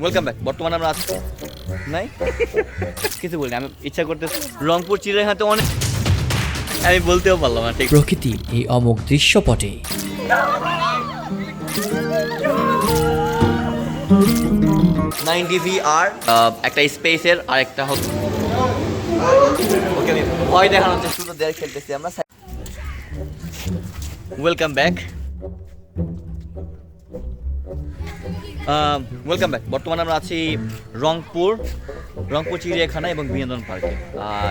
Welcome back বর্তমানে আমরা আছি নাই? কিছু বলি আমি ইচ্ছা করতে রংপুর চিড়িয়াখানাতে অনেক আমি বলতেও পারলাম না ঠিক প্রকৃতি এই অমোঘ দৃশ্যপটে। নাইনটি ভি আর একটা স্পেসের আর একটা হচ্ছে ভয় দেখানোর চেষ্টা শুরু দেয়ার খেলতেছি আমরা। ওয়েলকাম ব্যাক ওয়েলকাম ব্যাক বর্তমানে আমরা আছি রংপুর রংপুর, চিড়িয়াখানা এবং বিনোদন পার্কে।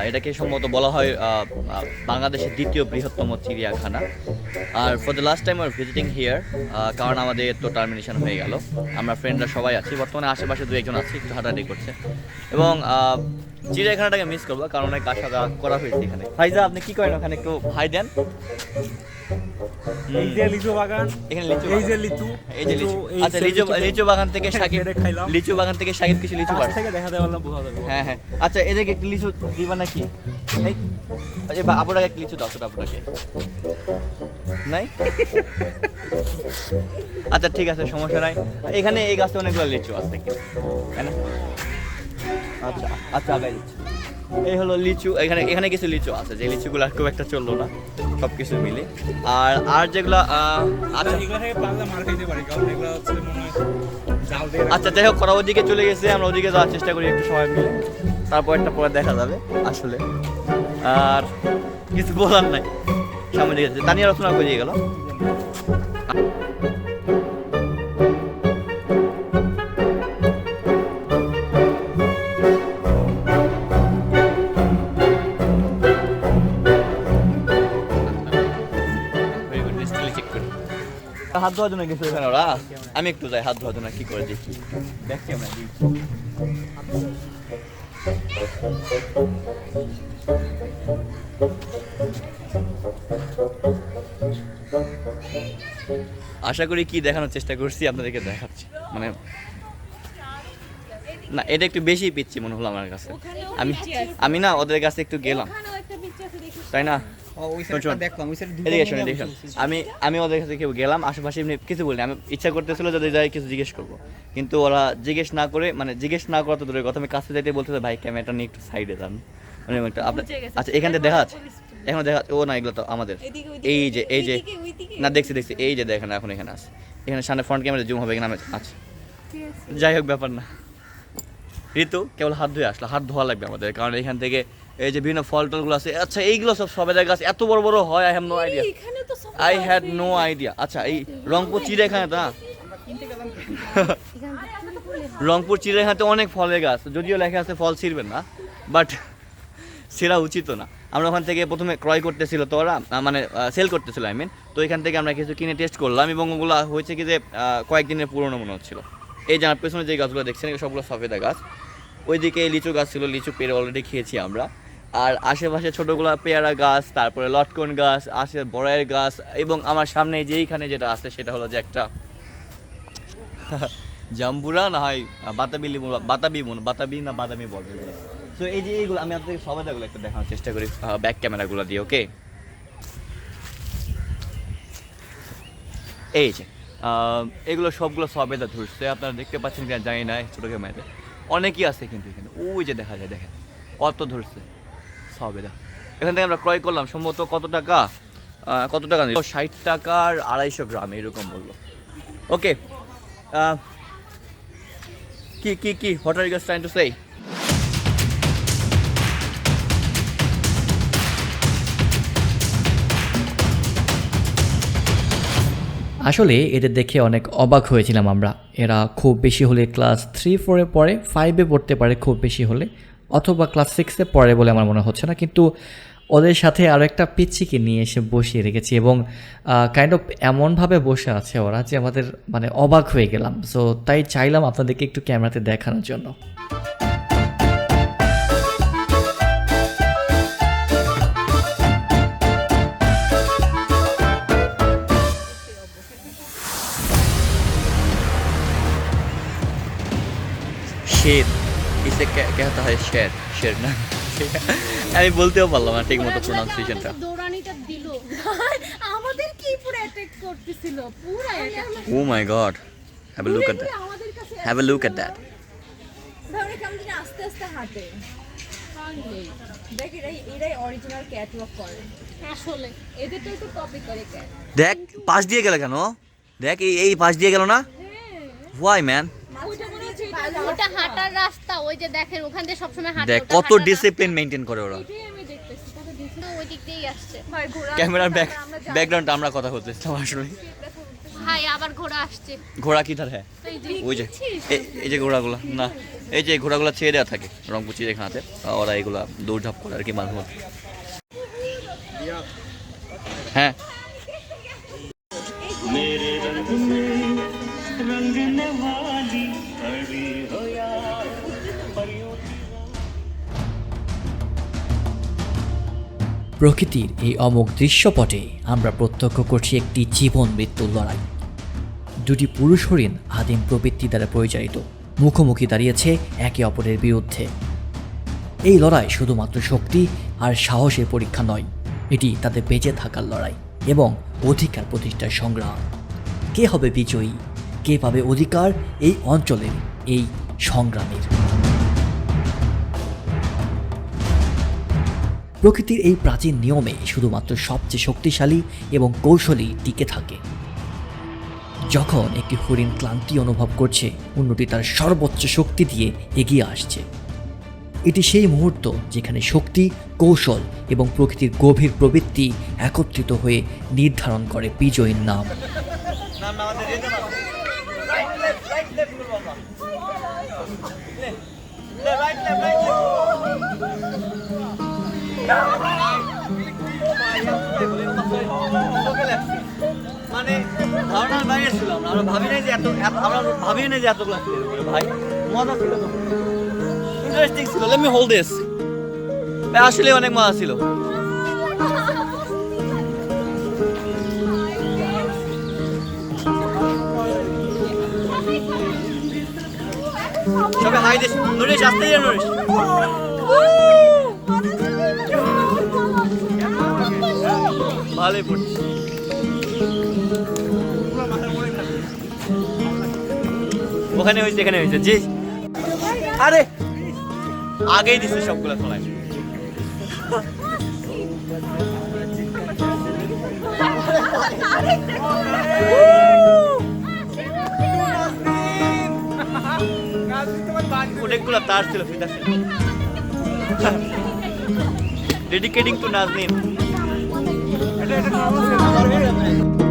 এটাকে সম্ভবত বলা হয় বাংলাদেশের দ্বিতীয় বৃহত্তম চিড়িয়াখানা। আর for the last time are visiting here কারণ আমাদের তো টার্মিনেশন হয়ে গেল। আমরা ফ্রেন্ডরা সবাই আছি। বর্তমানে আশেপাশে দু একজন আছি, একটু হাঁটাহাঁটি করছে। এবং চিড়িয়াখানাটাকে মিস করব, কারণ অনেক আশা করা হয়েছে এখানে। ভাইজা আপনি কি করেন? ওখানে একটু ভাই দেন। এই যে লিচু বাগান এখানে লিচু এই যে লিচু এই যে লিচু আচ্ছা লিচু লিচু- লিচু বাগান থেকে সাকিব লিচু বাগান থেকে সাকিব কিছু লিচু পারছে থেকে দেখা বললাম বোঝা যাবে। হ্যাঁ হ্যাঁ। আচ্ছা এদেরকে একটু লিচু দিবা নাকি? এই বা- আপুরাকে একটু লিচু দাও ছোট আপুরাকে নাই? আচ্ছা ঠিক আছে সমস্যা নাই। এখানে এই গাছে অনেকগুলো লিচু আছে তাই না? আচ্ছা আচ্ছা আগাই দিচ্ছি। এই হলো লিচু এখানে এখানে কিছু লিচু আছে যে লিচুগুলো খুব একটা চলল না সব কিছু মিলে। আর আর যেগুলো আচ্ছা। আচ্ছা যাই হোক ওরা ওদিকে চলে গেছে আমরা ওদিকে যাওয়ার চেষ্টা করি একটু সময় মিলে। তারপর একটা পরে দেখা যাবে আসলে। আর কিছু বলার নাই। সামনে দিকে। তানিয়া রচনা করে দিয়ে গেল। ধোয়ার জন্য গেছে ওখানে ওরা। আমি একটু যাই হাত ধোয়ার জন্য কি করে দেখি। ব্যাক ক্যামেরা দিচ্ছি আশা করি কি দেখানোর চেষ্টা করছি আপনাদেরকে দেখাচ্ছি। মানে না এটা একটু বেশি পিচ্ছি মনে হলো আমার কাছে। আমি আমি না ওদের কাছে একটু গেলাম। তাই না? আমি আমি ওদের কাছে কেউ গেলাম আশেপাশে এমনি কিছু বলিনি। আমি ইচ্ছা করতেছিল যদি যাই কিছু জিজ্ঞেস করব। কিন্তু ওরা জিজ্ঞেস না করে মানে জিজ্ঞেস না করা তো দূরের কথা। আমি কাছে যাইতে বলতে ভাই ক্যামেরাটা নিয়ে একটু সাইডে যান। মানে একটা আপনার আচ্ছা এখান থেকে দেখা যাচ্ছে। এখন দেখা ও না এগুলো তো আমাদের। এই যে এই যে না দেখছি দেখছি। এই যে দেখেন এখন এখানে আছে। এখানে সামনে ফ্রন্ট ক্যামেরা জুম হবে এখানে আচ্ছা যাই হোক ব্যাপার না। ঋতু কেবল হাত ধুয়ে আসলো। হাত ধোয়া লাগবে আমাদের কারণ এখান থেকে এই যে বিভিন্ন ফল টলগুলো আছে। আচ্ছা এইগুলো সব সবেদার গাছ এত বড় বড় হয় আই হ্যাভ নো আইডিয়া তো আই হ্যাড নো আইডিয়া আচ্ছা এই রংপুর চিড়িয়াখানাতে না রংপুর চিড়িয়াখানাতে অনেক ফলের গাছ যদিও লেখা আছে ফল ছিঁড়বেন না বাট সেরা উচিত না। আমরা ওখান থেকে প্রথমে ক্রয় করতেছিল তো ওরা মানে সেল করতেছিল আই মিন তো এখান থেকে আমরা কিছু কিনে টেস্ট করলাম এবং ওগুলো হয়েছে কি যে কয়েকদিনের পুরনো মনে হচ্ছিল। এই যে আমার পেছনে যে গাছগুলো দেখছেন সবগুলো সফেদা গাছ। ওইদিকে লিচু গাছ ছিল লিচু পেরে অলরেডি খেয়েছি আমরা। আর আশেপাশে ছোটোগুলো পেয়ারা গাছ, তারপরে লটকন গাছ আসে বড়াইয়ের গাছ এবং আমার সামনে যেইখানে যেটা আছে সেটা হলো যে একটা জাম্বুরা, না হয় বাতাবি লেবু বাতাবি মনে, বাতাবি না বাদামি বলবে তো এই যে এইগুলো আমি আপনাদের সবাইগুলো একটু দেখানোর চেষ্টা করি ব্যাক ক্যামেরাগুলো দিয়ে ওকে এই যে এগুলো সবগুলো সবেদা ধরছে আপনারা দেখতে পাচ্ছেন কিনা জানি না, ছোটো ক্যামেরাতে। অনেকই আছে কিন্তু এখানে। ওই যে দেখা যায়, দেখেন, কত ধরছে সবেদা এখান থেকে আমরা ক্রয় করলাম সম্ভবত কত টাকা? কত টাকা নিল? ষাট টাকার আড়াইশো গ্রাম এরকম বলল। ওকে কি কি কি? What are you trying to say আসলে এদের দেখে অনেক অবাক হয়েছিলাম আমরা। এরা খুব বেশি হলে ক্লাস থ্রি ফোরে পড়ে ফাইভে পড়তে পারে খুব বেশি হলে। অথবা ক্লাস সিক্সে পড়ে বলে আমার মনে হচ্ছে না, কিন্তু ওদের সাথে আরও একটা পিচ্ছিকে নিয়ে এসে বসিয়ে রেখেছি এবং কাইন্ড অফ এমনভাবে বসে আছে ওরা যে আমাদের মানে অবাক হয়ে গেলাম। সো তাই চাইলাম আপনাদেরকে একটু ক্যামেরাতে দেখানোর জন্য। शेर इसे क्या कहता है शेर शेर ना আমি বলতেও পারলাম না ঠিক মতো প্রোনাউন্সিয়েশনটা দৌড়ানিটা দিল আমাদের কি পুরো অ্যাটাক করতেছিল পুরো attack oh my God have a look at that আমাদের কাছে have a look at that আস্তে হাঁটে দেখ এরাই এরাই অরিজিনাল ক্যাটওয়াক করে আসলে এদের তো একটু কপি করে কেন দেখ পাশ দিয়ে গেল কেন দেখ এই এই পাশ দিয়ে গেল না হোয়াই ম্যান ওইটা মনে হচ্ছে ওটা হাঁটার রাস্তা ওই যে দেখেন ওখান দিয়ে সবসময় হাঁটে দেখ কত ডিসিপ্লিন মেনটেন করে ওরা। রাস্তা। এটাই আমি দেখতেছি কত ডিসিপ্লিন ওই দিক দিয়েই আসছে। ক্যামেরার ব্যাক ব্যাকগ্রাউন্ড আমরা কথা বলতেছিলাম আসলে। ভাই আবার ঘোড়া আসছে। ঘোড়া কি ধার হ্যাঁ? ওই যে এই- যে ঘোড়াগুলো না এই যে ঘোড়াগুলো ছেড়ে দেওয়া থাকে রংপুর চিড়িয়াখানাতে ওরা এগুলা দৌড়ঝাঁপ করে আর কি মাঝে মধ্যে। হ্যাঁ প্রকৃতির এই অমোঘ দৃশ্যপটে আমরা প্রত্যক্ষ করছি একটি জীবন মৃত্যুর লড়াই। দুটি পুরুষ হরিণ আদিম প্রবৃত্তি দ্বারা পরিচালিত। মুখোমুখি দাঁড়িয়েছে একে অপরের বিরুদ্ধে। এই লড়াই শুধুমাত্র শক্তি আর সাহসের পরীক্ষা নয়, এটি তাদের বেঁচে থাকার লড়াই এবং অধিকার প্রতিষ্ঠার সংগ্রাম। কে হবে বিজয়ী? কে পাবে অধিকার? এই অঞ্চলের এই সংগ্রামের প্রকৃতির এই প্রাচীন নিয়মে শুধুমাত্র সবচেয়ে শক্তিশালী এবং কৌশলী টিকে থাকে যখন একটি হরিণ ক্লান্তি অনুভব করছে অন্যটি তার সর্বোচ্চ শক্তি দিয়ে এগিয়ে আসছে এটি সেই মুহূর্ত যেখানে শক্তি কৌশল এবং প্রকৃতির গভীর প্রবৃত্তি একত্রিত হয়ে নির্ধারণ করে বিজয়ীর নাম মানে ধারণার বাইরে ছিল আমরা আমরা ভাবি নাই যে এত আমরা ভাবি নাই যে এত ক্লাস ভাই, মজা ছিল ইন্টারেস্টিং ছিল। লেট মি হোল্ড দিস আসলে অনেক মজা ছিল। সবাই হাই দিস। নুরিশ, আসতে যা নুরিশ। ভালোই পড়ছিস ওখানে হয়েছে, এখানে হয়েছে, জি। আরে! আগেই দিচ্ছে সবগুলো খোলায় অনেকগুলো তার ছিল ফিতা ছিল। Dedicating to Naznin Hadi hadi.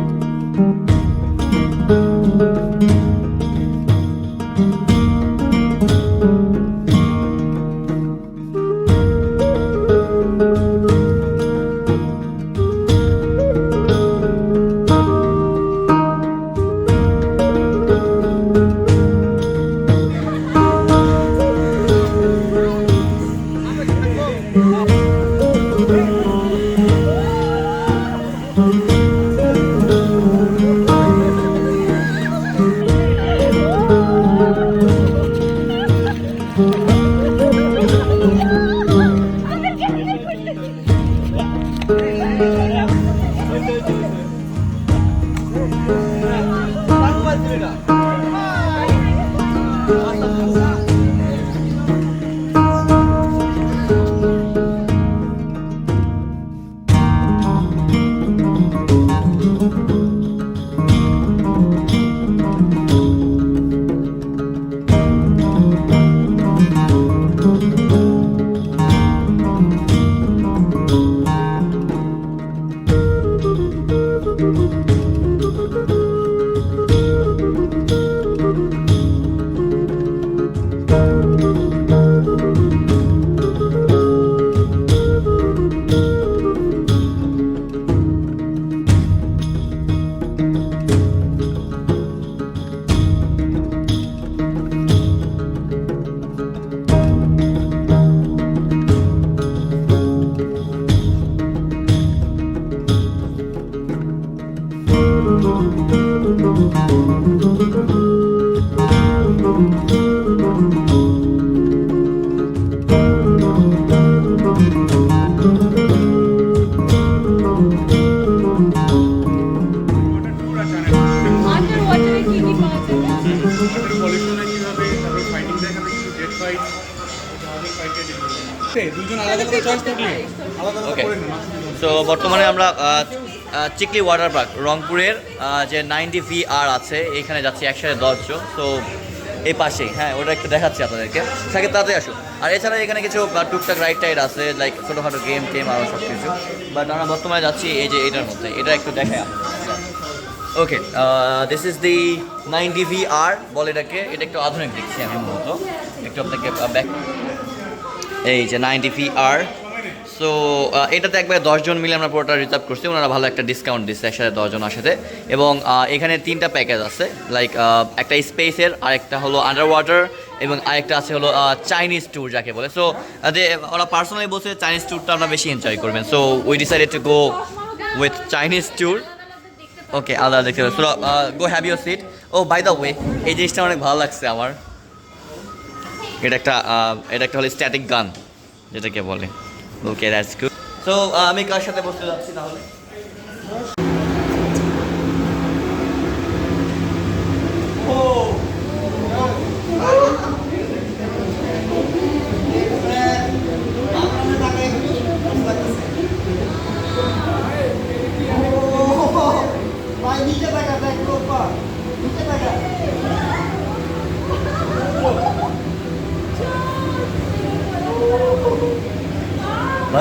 তো বর্তমানে আমরা চিকলি ওয়াটার পার্ক রংপুরের যে নাইনটি ভি আর আছে এখানে যাচ্ছি একসাথে দশজন তো এই পাশেই হ্যাঁ ওটা একটু দেখাচ্ছি আপনাদেরকে। থাকে তাড়াতাড়ি আসুন। আর এছাড়া এখানে কিছু টুকটাক রাইড টাইড আছে লাইক ছোটোখাটো গেম টেম আরও সব কিছু বাট আমরা বর্তমানে যাচ্ছি এই যে এটার মধ্যে এটা একটু দেখাই okay this is the ninety V R বলে এটাকে। এটা একটু আধুনিক দেখছি আমি মূলত। একটু আপনাকে ব্যাক এই যে নাইনটি ফি আর সো এটাতে একবার দশজন মিলে আমরা পুরোটা রিজার্ভ করছি। ওনারা ভালো একটা ডিসকাউন্ট দিচ্ছে একসাথে দশজন আসাতে এবং এখানে তিনটা প্যাকেজ আছে। লাইক একটা স্পেসের আরেকটা হলো আন্ডার ওয়াটার এবং আরেকটা আছে হলো চাইনিজ ট্যুর যাকে বলে। সো ওরা পার্সোনালি বলছে চাইনিজ ট্যুরটা আমরা বেশি এনজয় করবেন। So we decided to go with Chinese tour okay আলাদা দেখতে go have your seat oh by the way এই জিনিসটা অনেক ভালো লাগছে আমার। এটা একটা এটা একটা হলো স্ট্যাটিক গান যেটাকে বলে। ওকে দ্যাটস গুড সো আমি কার সাথে বসতে যাচ্ছি তাহলে?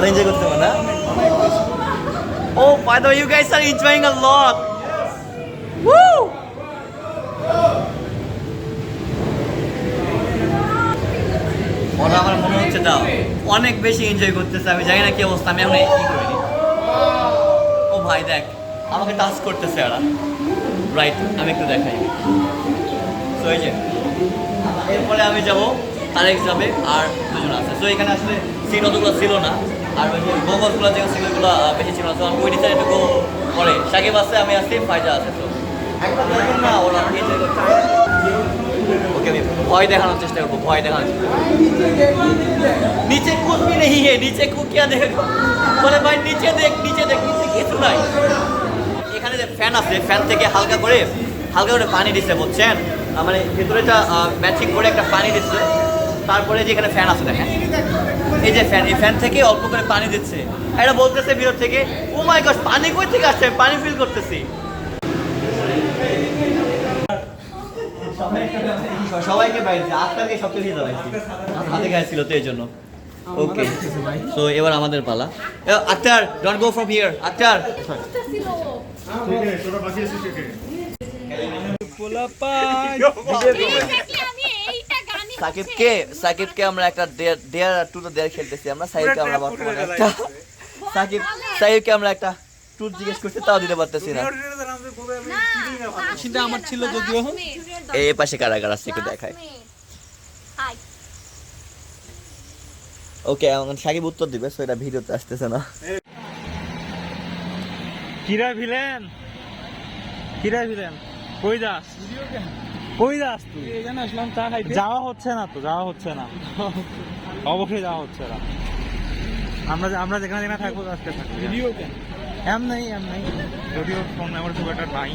ভালো এনজয় করতে পারো না ও by the you guys are enjoying a lot Woo! আমার মনে হচ্ছে দাও অনেক বেশি এনজয় করতেছে। আমি জানি না কি অবস্থা, আমি এখন কি করিনি ও ভাই, দেখ, আমাকে টাচ করতেছে ওরা রাইট আমি একটু দেখাই। তো এই যে, এরপরে আমি যাব, তারেক যাবে আর দুজন আছে। তো এখানে আসলে সিট অতগুলো ছিল না আর ওই যে গোবরগুলো যে সিটগুলো বেশি ছিল না তো আমি ওই ডিসাইড একটু পরে সাকিব আছে আমি আছি ফায়দা আছে তো একটা দেখুন না ওরা এনজয় করছে ওকে আমি ভয় দেখানোর চেষ্টা করবো ভয় দেখানোর চেষ্টা করবো। নিচে কুছ भी नहीं है नीचे को क्या देखो বলে ভাই নিচে দেখ নিচে দেখ নিচে কিছু নাই এখানে যে ফ্যান আছে ফ্যান থেকে হালকা করে হালকা করে পানি দিচ্ছে বুঝছেন আহ, মানে ভেতরেটা ম্যাচিং করে একটা পানি দিচ্ছে তারপরে যে এখানে ফ্যান আছে দেখেন এই যে ফ্যান এই ফ্যান থেকে অল্প করে পানি দিচ্ছে এটা বলতেছে ভিতর থেকে ও মাই গড পানি কই থেকে আসছে পানি ফিল করতেছি সবাইকে সবচেয়ে জ্বালাইছি হাতে গায়ে ছিল তো এই জন্য ওকে সো এবার আমাদের পালা Akhtar don't go from here Akhtar গানই সাকিবকে সাকিবকে আমরা একটা ডেয়ার টু তো ডেয়ার খেলতেছি আমরা সাকিবকে আমরা বর্তমানে একটা সাকিব সাকিবকে আমরা একটা ট্যুর জিজ্ঞেস করছি তাও দিতে পারতেছি না। সেটা আমার ছিল যদিও। এই পাশে কারা কারা আছে একটু দেখায় ওকে এখন সাকিব উত্তর দিবে সো এটা ভিডিওতে আসতেছে না। কিরা ভিলেন? কিরা ভিলেন? কই যাস? কই যাস তুই? এখানে আসলাম চা খাইতে। যাওয়া হচ্ছে না তো যাওয়া হচ্ছে না। অবশ্যই যাওয়া হচ্ছে না। আমরা আমরা যেখানে যেখানে থাকব আজকে থাকব। ভিডিও কেন এম নাই এম নাই। যদিও ফোন নাম্বার খুব একটা নাই।